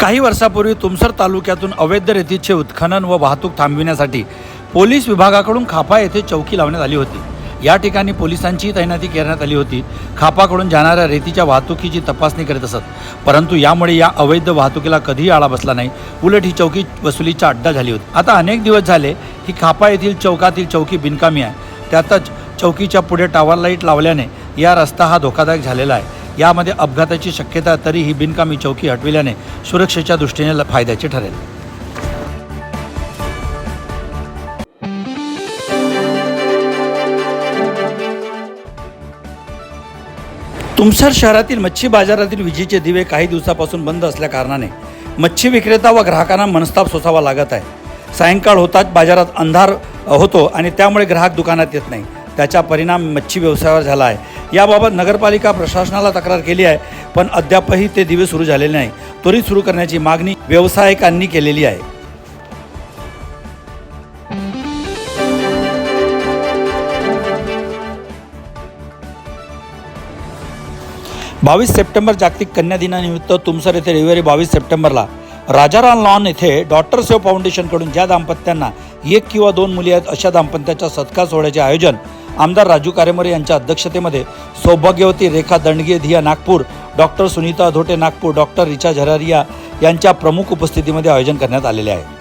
काही वर्षापूर्वी तुमसर तालुक्यातून अवैध रेतीचे उत्खनन व वाहतूक थांबविण्यासाठी पोलीस विभागाकडून खापा येथे चौकी लावण्यात आली होती. या ठिकाणी पोलिसांची तैनाती करण्यात आली होती. खापाकडून जाणाऱ्या रेतीच्या वाहतुकीची तपासणी करीत असत. परंतु यामुळे या अवैध वाहतुकीला कधीही आळा बसला नाही. उलट ही चौकी वसुलीचा अड्डा झाली होती. आता अनेक दिवस झाले ही खापा येथील चौकातील चौकी बिनकामी आहे. त्यातच चौकीच्या पुढे टावर लाइट लावल्याने या रस्ता हा धोकादायक झालेला आहे. यामध्ये अपघाताची शक्यता तरी ही बिनकामी चौकी हटविल्याने सुरक्षेच्या दृष्टीने फायद्याचे ठरेल. तुमसर शहरातील मच्छी बाजारातील विजेचे दिवे काही दिवसापासून बंद असल्या कारणाने मच्छी विक्रेता व ग्राहकांना मनस्ताप सोसावा लागत आहे. सायंकाळ होताच बाजारात अंधार होतो आणि त्यामुळे ग्राहक दुकानात येत नाही. त्याचा परिणाम मच्छी व्यवसायावर झाला आहे. याबाबत नगरपालिका प्रशासनाला तक्रार केली आहे पण अद्यापही ते दिवे सुरू झालेले नाही. त्वरित सुरू करण्याची मागणी व्यावसायिकांनी केलेली आहे. बावीस सप्टेंबर जागतिक कन्या दिनानिमित्त तुमसर येथे रविवारी बावीस सप्टेंबरला राजाराम लॉन येथे डॉक्टर सेव फाउंडेशनकडून ज्या दाम्पत्यांना एक किंवा दोन मुली आहेत अशा दाम्पत्याच्या सत्कार सोहळ्याचे आयोजन आमदार राजू कारेमरे यांच्या अध्यक्षतेमध्ये सौभाग्यवती रेखा दंडगे धिया नागपूर डॉक्टर सुनीता धोटे नागपूर डॉक्टर रिचा झरारिया यांच्या प्रमुख उपस्थितीमध्ये आयोजन करण्यात आलेले आहे.